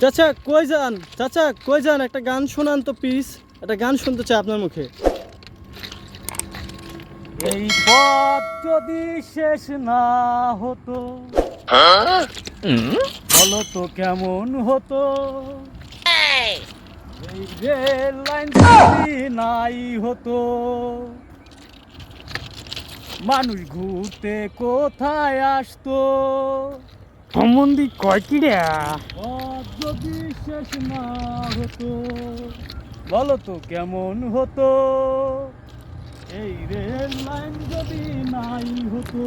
চাচা, কই যান? চাচা, কই যান? একটা গান শোনান তো প্লিজ একটা গান শুনতে চাই আপনার মুখে। এই পথ যদি শেষ না হতো, বলো তো কেমন হতো? এই রেল লাইন নাই হতো, মানুষ ঘুরতে কোথায় আসতো? সম্বন্ধী কয় কি রে? যদি শেষ না হতো বলো তো কেমন হতো? এই রেল লাইন যদি নাই হতো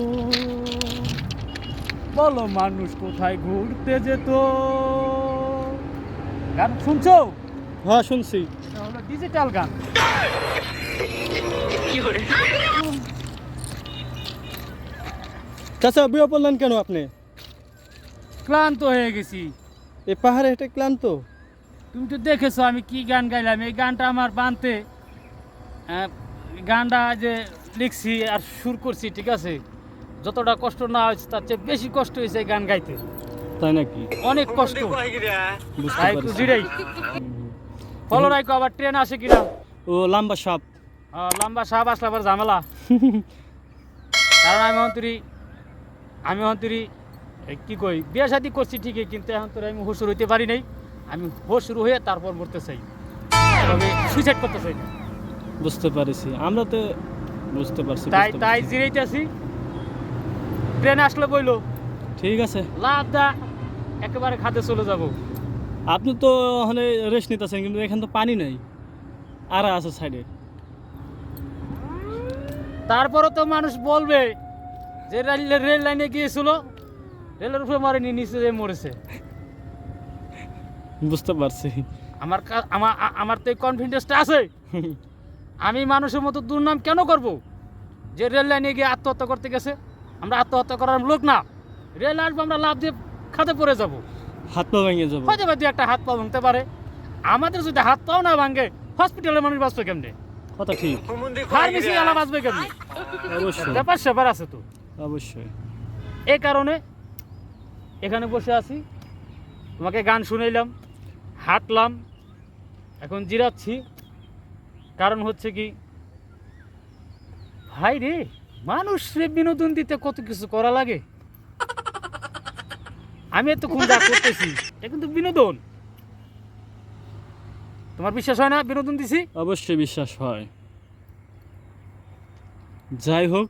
বলো মানুষ কোথায় ঘুরতে যেত? গান শুনছো? হ্যাঁ শুনছি। এটা হলো ডিজিটাল গান চাচা বিয়ে পড়লেন কেন আপনি? ক্লান্ত হয়ে গেছি। এই পাহাড়ে হেঁটে ক্লান্ত? তুমি তো দেখেছ আমি কি গান গাইলাম। এই গানটা আমার বানতে আহ, গানটা যে লিখছি আর সুর করছি ঠিক আছে? যতটা কষ্ট না হয়েছে তার চেয়ে বেশি কষ্ট হয়েছে এই গান গাইতে। তাই নাকি? অনেক কষ্ট। জিরাই। ফলো রাখো আবার ট্রেন আসে কিনা? ও লম্বা সাপ। লম্বা সাপ আসলে আবার ঝামেলা। কারণ আমি অন্তরি আমি অন্তরি কি কই বিয়ে শাদি করছি ঠিকই কিন্তু এখন তো আমি হুসুর হইতে পারি নাই। আমি হুসুর হয়ে তারপর মরতে চাই। তবে সুইসাইড করতে চাই না। বুঝতে পারছি। আমরা তো বুঝতে পারছি তাই তাই পারছি। জিরাইতেছি ট্রেন আসলে বইলো ঠিক আছে। লাভ দা একেবারে খাতে চলে যাব। আপনি তো হলে রেস্ট নিতেছেন কিন্তু এখানে তো পানি নেই। আর আছে সাইডে তারপরও তো মানুষ বলবে যে রেল লাইনে গিয়েছিল। রেলের উপরে মারেনি নিচে যেয়ে মরেছে। বুঝতে পারছি। আমার আমার আমার তো কনফিডেন্সটা আছে। আমি মানুষের মতো দুর্নাম কেন করব? যে রেল লাইনে গিয়ে আত্মহত্যা করতে গেছে আমরা আত্মহত্যা করার লোক না। রেল আসব আমরা লাভ দিয়ে খাতে পড়ে যাব। হাত পা ভেঙে যাব। হয়তো বা একটা হাত পা ভাঙতে পারে। আমাদের যদি হাত পাও না ভাঙে হসপিটালে মানুষ বাঁচবে কেমনে? কথা ঠিক। ফার্মেসি আলা বাঁচবে কেমনে? অবশ্যই। ব্যাপার স্যাপার আছে তো। অবশ্যই। এই কারণে এখানে বসে আছি। তোমাকে গান শুনাইলাম, হাঁটলাম, এখন জিরাচ্ছি। কারণ হচ্ছে কি, ভাই রে, মানুষ রে বিনোদন দিতে কত কিছু করা লাগে। আমি এতক্ষণ যা করতেছি এটা কিন্তু বিনোদন। তোমার বিশ্বাস হয় না বিনোদন দিছি? অবশ্যই বিশ্বাস হয়। যাই হোক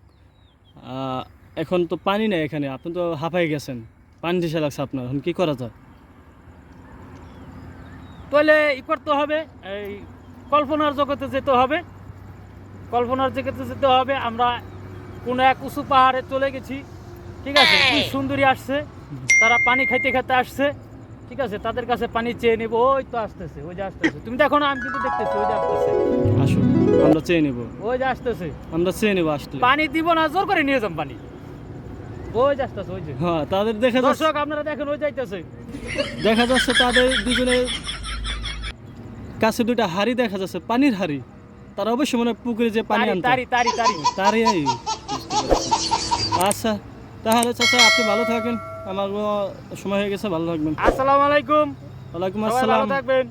এখন তো পানি নেই এখানে, আপনি তো হাঁপাই গেছেন। পানি দিশা লাগছে আপনার এখন কি করা যায়? তাহলে ই করতে হবে এই কল্পনার জগতে যেতে হবে। কল্পনার জগতে যেতে হবে আমরা কোনো এক উঁচু পাহাড়ে চলে গেছি ঠিক আছে? কি সুন্দরী আসছে তারা পানি খাইতে খাইতে আসছে ঠিক আছে? তাদের কাছে পানি চেয়ে নেব ওই তো আসতেছে ওই যে আসতেছে। তুমি দেখো না আমি কিন্তু দেখতেছি ওই যে আসতেছে। আসুন আমরা চেয়ে নেব। ওই যে আসতেছে। আমরা চেয়ে নেব আসলে। পানি দিব না জোর করে নিয়ে যাম পানি। ওই যে ওই যে। হ্যাঁ তাদের দেখা যাচ্ছে দর্শক আপনারা দেখেন ওই যাইতেছে দেখা যাচ্ছে তাদের দুজনের কাছে দুইটা হাড়ি দেখা যাচ্ছে পানির হাড়ি। তারা অবশ্যই মনে পুকুরে যে পানি তারি তারি তারি তারি। তারই আচ্ছা তাহলে চাচা আপনি ভালো থাকেন। আমার সময় হয়ে গেছে ভালো থাকবেন। আসসালামু আলাইকুম। ওয়ালাইকুম সবাই ভালো আসসালাম। থাকবেন।